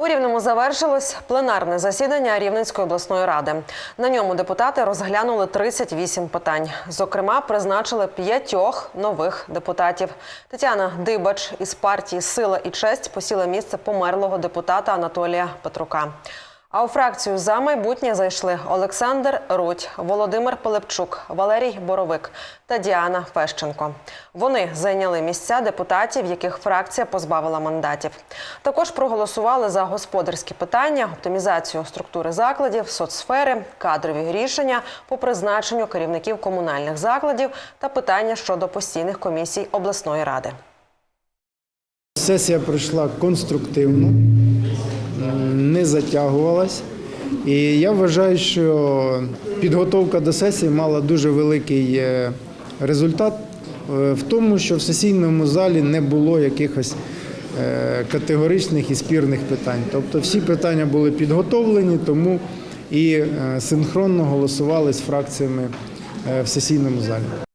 У Рівному завершилось пленарне засідання Рівненської обласної ради. На ньому депутати розглянули 38 питань. Зокрема, призначили п'ятьох нових депутатів. Тетяна Дибач із партії Сила і честь посіла місце померлого депутата Анатолія Петрука. А у фракцію за майбутнє зайшли Олександр Рудь, Володимир Пилипчук, Валерій Боровик та Діана Фещенко. Вони зайняли місця депутатів, яких фракція позбавила мандатів. Також проголосували за господарські питання, оптимізацію структури закладів, соцсфери, кадрові рішення по призначенню керівників комунальних закладів та питання щодо постійних комісій обласної ради. Сесія пройшла конструктивно, не затягувалась. І я вважаю, що підготовка до сесії мала дуже великий е, результат е, в тому, що в сесійному залі не було якихось е, категоричних і спірних питань. Тобто всі питання були підготовлені, тому і синхронно голосували з фракціями в сесійному залі.